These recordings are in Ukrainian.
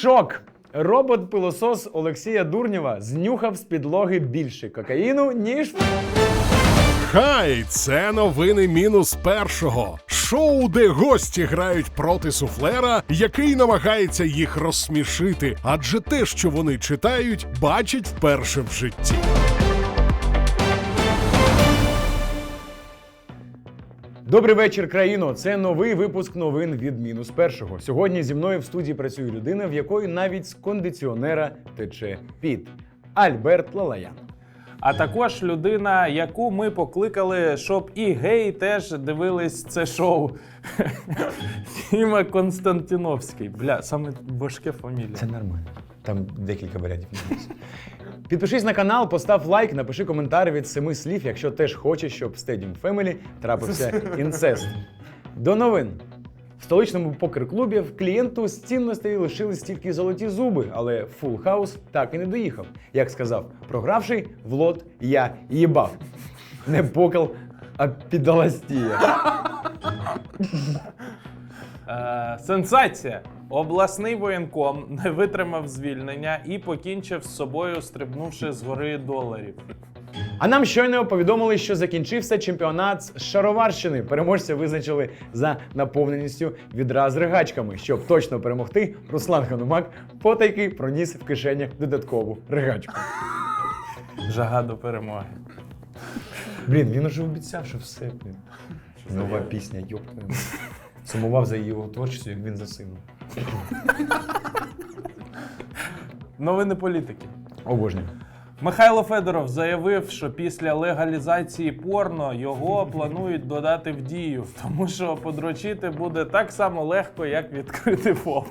Шок! Робот-пилосос Олексія Дурнєва знюхав з підлоги більше кокаїну, ніж Хай, це новини мінус першого. Шоу, де гості грають проти суфлера, який намагається їх розсмішити, адже те, що вони читають, бачать вперше в житті. Добрий вечір, країно. Це новий випуск новин від мінус першого. Сьогодні зі мною в студії працює людина, в якої навіть з кондиціонера тече під Альберт Лалаян. А також людина, яку ми покликали, щоб і геї теж дивились це шоу. Фіма Константіновський. Бля, саме важке фамілія. Це нормально. Там декілька варіантів. Підпишись на канал, постав лайк, напиши коментар від семи слів, якщо теж хочеш, щоб в Stadium Family трапився інцест. До новин. В столичному покер-клубі в клієнту з цінностей лишились тільки золоті зуби, але Full House так і не доїхав. Як сказав, програвший в лот я їбав. Не покал, а підаластія. Е, сенсація! Обласний воєнком не витримав звільнення і покінчив з собою, стрибнувши з гори доларів. А нам щойно повідомили, що закінчився чемпіонат з шароварщини. Переможця визначили за наповненістю відра з ригачками. Щоб точно перемогти, Руслан Ханумак потайки проніс в кишенях додаткову ригачку. Жага до перемоги. Блін, він уже обіцяв, що все. Блін. Нова пісня, йоптує. Сумував за його творчістю, як він за сином. Новини політики. Обожнюю. Михайло Федоров заявив, що після легалізації порно його планують додати в дію, тому що подрочити буде так само легко, як відкрити ФОП.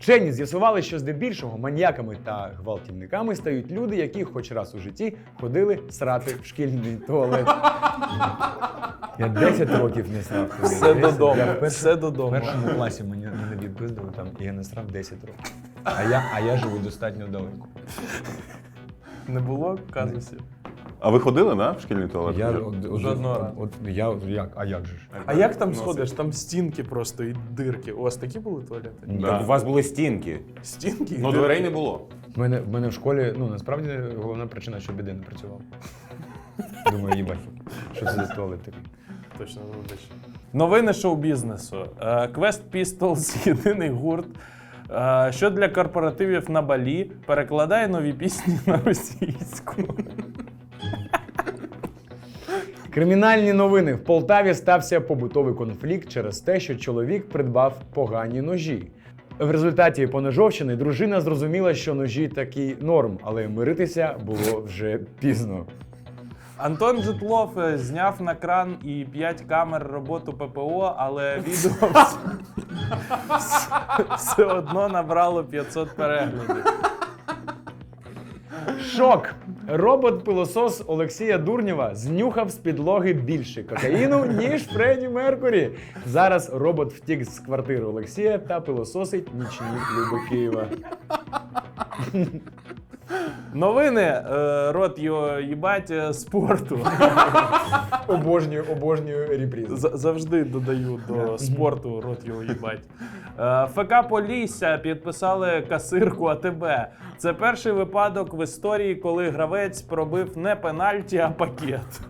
Вчені з'ясували, що здебільшого маньяками та гвалтівниками стають люди, які хоч раз у житті ходили срати в шкільний туалет. Я 10 років не срав. туди. Все 10. додому, Я в все В додому. першому класі мені мене відпиздили там, і я не срав 10 років. А я, а я живу достатньо далеко. Не було казусів. А ви ходили, да, в шкільний туалет? Я, от, от, Жодного разу. от, я як, а як же ж? А як там сходиш? Там стінки просто і дирки. У вас такі були туалети? Да. Так у вас були стінки. Стінки і Ну, дирки. дверей не було. В мене, в мене в школі, ну насправді головна причина, що біди не працював. Думаю, їбать, що це за туалет такий. Точно вибач. Новини шоу-бізнесу. Е, Quest Pistols – єдиний гурт, е, що для корпоративів на Балі перекладає нові пісні на російську. Кримінальні новини. В Полтаві стався побутовий конфлікт через те, що чоловік придбав погані ножі. В результаті поножовщини дружина зрозуміла, що ножі такі норм, але миритися було вже пізно. Антон Житлов е, зняв на кран і 5 камер роботу ППО, але відео вс- все одно набрало 500 переглядів. Шок! Робот-пилосос Олексія Дурнєва знюхав з підлоги більше кокаїну, ніж Фредді Меркурі. Зараз робот втік з квартири Олексія та пилососить нічні люби Києва. Новини е, рот його їбать е, спорту. Обожнюю, обожнюю репризи. З- Завжди додаю до спорту рот його їбать. Е, ФК Полісся підписали касирку АТБ. Це перший випадок в історії, коли гравець пробив не пенальті, а пакет.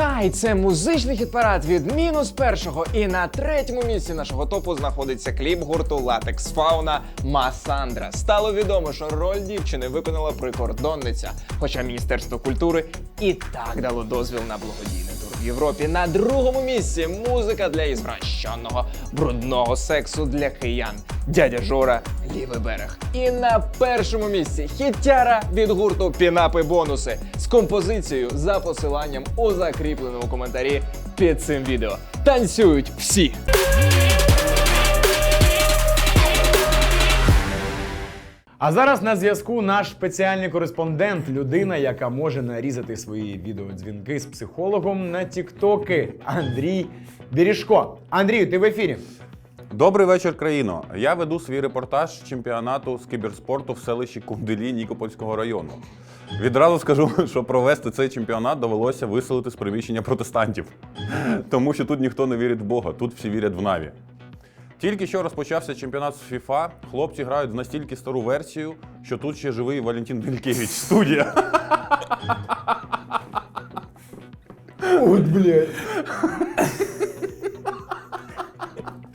Хай це музичний хіт-парад від мінус першого. І на третьому місці нашого топу знаходиться кліп гурту Латекс Фауна Масандра. Стало відомо, що роль дівчини виконала прикордонниця. Хоча Міністерство культури і так дало дозвіл на благодійний тур в Європі. На другому місці музика для ізвращеного брудного сексу для киян. Дядя Жора, лівий берег. І на першому місці хіттяра від гурту Пінапи бонуси з композицією за посиланням у закріпленому коментарі під цим відео. Танцюють всі! А зараз на зв'язку наш спеціальний кореспондент, людина, яка може нарізати свої відеодзвінки з психологом на тіктоки. Андрій Бережко. Андрію, ти в ефірі. Добрий вечір, країно. Я веду свій репортаж чемпіонату з кіберспорту в селищі Кунделі Нікопольського району. Відразу скажу, що провести цей чемпіонат довелося виселити з приміщення протестантів, тому що тут ніхто не вірить в Бога, тут всі вірять в Наві. Тільки що розпочався чемпіонат з FIFA. Хлопці грають з настільки стару версію, що тут ще живий Валентин Делькевич. Студія. От, блядь.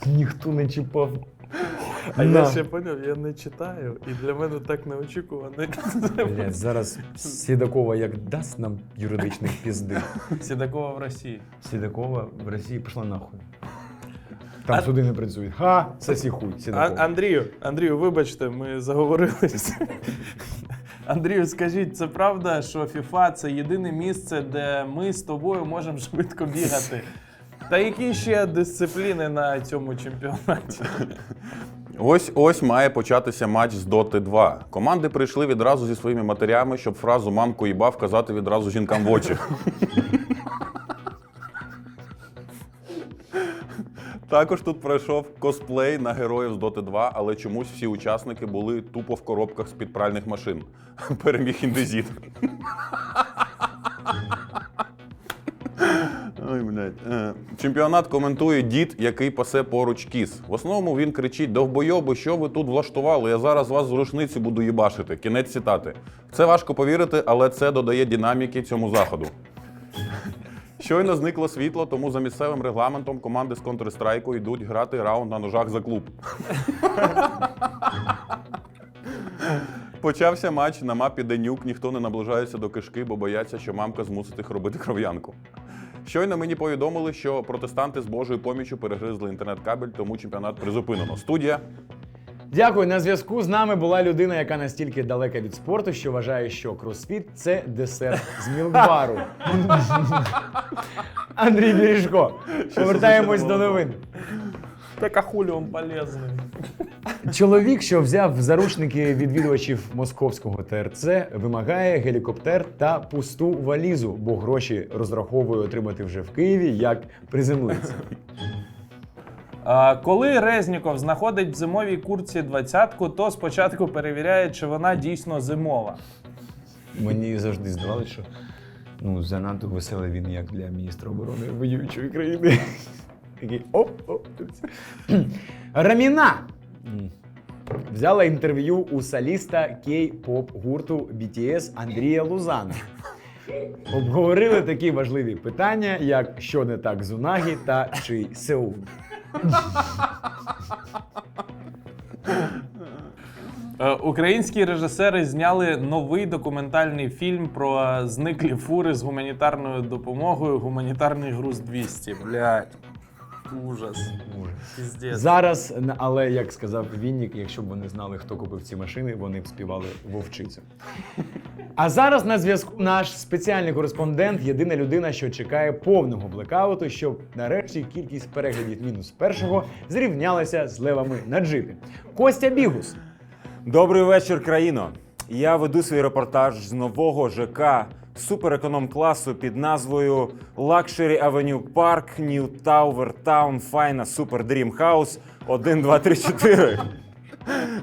Ніхто не чіпав. А На. я ще поняв, я не читаю, і для мене так неочікувано. Блядь, зараз Сідакова як дасть нам юридичних пізди. Сідакова в Росії. Сідакова в Росії пішла нахуй. Там суди не працюють. Ха, це хуй, А, Андрію, Андрію, вибачте, ми заговорились. Андрію, скажіть, це правда, що FIFA це єдине місце, де ми з тобою можемо швидко бігати? Та які ще дисципліни на цьому чемпіонаті? Ось ось має початися матч з Доти 2. Команди прийшли відразу зі своїми матерями, щоб фразу мамку їбав казати відразу жінкам в очі. Також тут пройшов косплей на героїв з Доти 2, але чомусь всі учасники були тупо в коробках з-під пральних машин. Переміг індезіт. Ой, блядь. Е, Чемпіонат коментує дід, який пасе поруч кіз. В основному він кричить: Довбойоби, що ви тут влаштували? Я зараз вас з рушниці буду їбашити. Кінець цитати. Це важко повірити, але це додає динаміки цьому заходу. Щойно зникло світло, тому за місцевим регламентом команди з Counter-Strike йдуть грати раунд на ножах за клуб. Почався матч на мапі Денюк. Ніхто не наближається до кишки, бо бояться, що мамка змусить їх робити кров'янку. Щойно мені повідомили, що протестанти з Божою поміччю перегризли інтернет-кабель, тому чемпіонат призупинено. Студія. Дякую. На зв'язку з нами була людина, яка настільки далека від спорту, що вважає, що кросфіт це десерт з мілкбару. Андрій Бережко. Повертаємось до новин. Так а хулі он полезний. Чоловік, що взяв в заручники відвідувачів московського ТРЦ, вимагає гелікоптер та пусту валізу, бо гроші розраховує отримати вже в Києві, як приземлиться. Коли Резніков знаходить в зимовій курці двадцятку, то спочатку перевіряє, чи вона дійсно зимова. Мені завжди здавалося, що ну, занадто веселий він як для міністра оборони воюючої країни. Такий оп, оп. Раміна взяла інтерв'ю у соліста кей-поп гурту BTS Андрія Лузана. Обговорили такі важливі питання, як що не так з Унагі та чи Сеул. Е, Українські режисери зняли новий документальний фільм про зниклі фури з гуманітарною допомогою Гуманітарний груз 200. Блять. Ужас. Піздець. Зараз, але як сказав Віннік, якщо б вони знали, хто купив ці машини, вони б співали вовчицю. А зараз на зв'язку наш спеціальний кореспондент, єдина людина, що чекає повного блекауту, щоб нарешті кількість переглядів мінус першого зрівнялася з левами на джипі. Костя Бігус. Добрий вечір, країно. Я веду свій репортаж з нового ЖК супереконом-класу під назвою Luxury Avenue Park New Tower Town Fina Super Dream House 1, 2, 3, 4.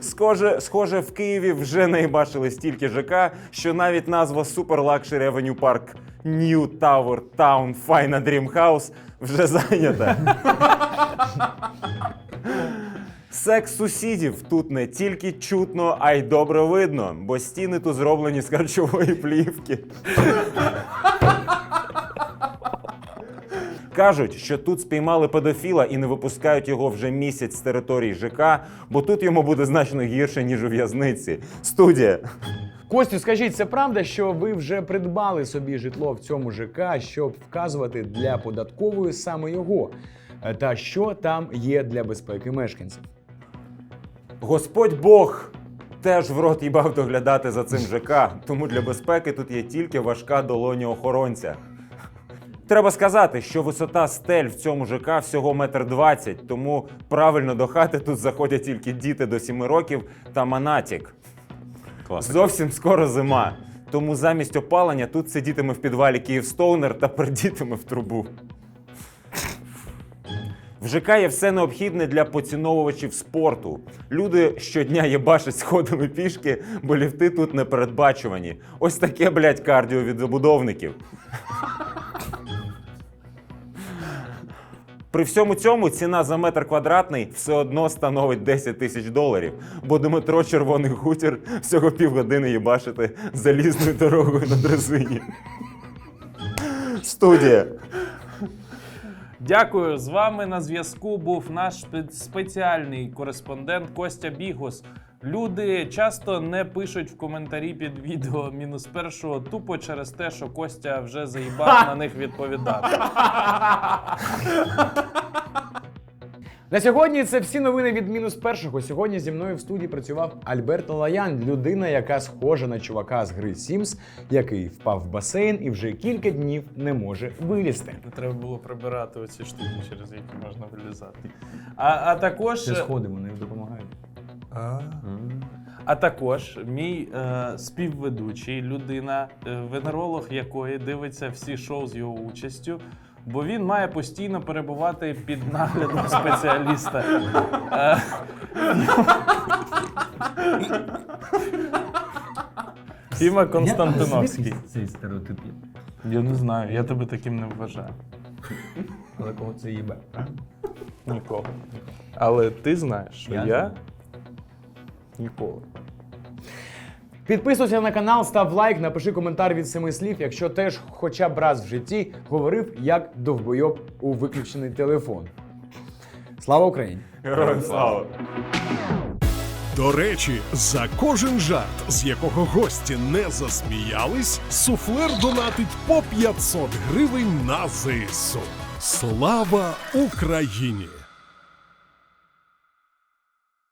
Схоже, схоже, в Києві вже не бачили стільки ЖК, що навіть назва Super Luxury Avenue Park New Tower Town Fina Dream House вже зайнята. Секс сусідів тут не тільки чутно, а й добре видно, бо стіни тут зроблені з харчової плівки. Кажуть, що тут спіймали педофіла і не випускають його вже місяць з території ЖК, бо тут йому буде значно гірше, ніж у в'язниці. Студія. Костю, скажіть, це правда, що ви вже придбали собі житло в цьому ЖК, щоб вказувати для податкової саме його? Е, Та що там є для безпеки мешканців? Господь Бог теж в рот їбав доглядати за цим ЖК, тому для безпеки тут є тільки важка долоня охоронця. Треба сказати, що висота стель в цьому ЖК всього метр двадцять, тому правильно до хати тут заходять тільки діти до 7 років та манатік. Класика. Зовсім скоро зима. Тому замість опалення тут сидітиме в підвалі Київстоунер та пердітиме в трубу. В ЖК є все необхідне для поціновувачів спорту. Люди щодня єбашать сходами пішки, бо ліфти тут не передбачувані. Ось таке, блядь, кардіо від забудовників. При всьому цьому ціна за метр квадратний все одно становить 10 тисяч доларів, бо Дмитро Червоний Хутір всього півгодини їбашити залізною дорогою на дрезині. Студія. Дякую. З вами на зв'язку був наш спеціальний кореспондент Костя Бігус. Люди часто не пишуть в коментарі під відео мінус першого тупо через те, що Костя вже заїбав на них відповідати. На сьогодні це всі новини від мінус першого. Сьогодні зі мною в студії працював Альберто Лаян, людина, яка схожа на чувака з гри Sims, який впав в басейн і вже кілька днів не може вилізти. Не треба було прибирати оці штуки, через які можна вилізати. А, а також. Це сходи вони допомагають. А також мій е, співведучий, людина, е, венеролог якої дивиться всі шоу з його участю, бо він має постійно перебувати під наглядом спеціаліста. Е, Фіма Константиновський. Цей стереотип є. Я не знаю, я тебе таким не вважаю. Але кого це їбе? Нікого. Але ти знаєш, що Я я, знаю. Ніколи. Підписуйся на канал, став лайк, напиши коментар від семи слів, якщо теж хоча б раз в житті говорив як довбойоб у виключений телефон. Слава Україні! Героям слава! До речі, за кожен жарт, з якого гості не засміялись, суфлер донатить по 500 гривень на ЗСУ. Слава Україні!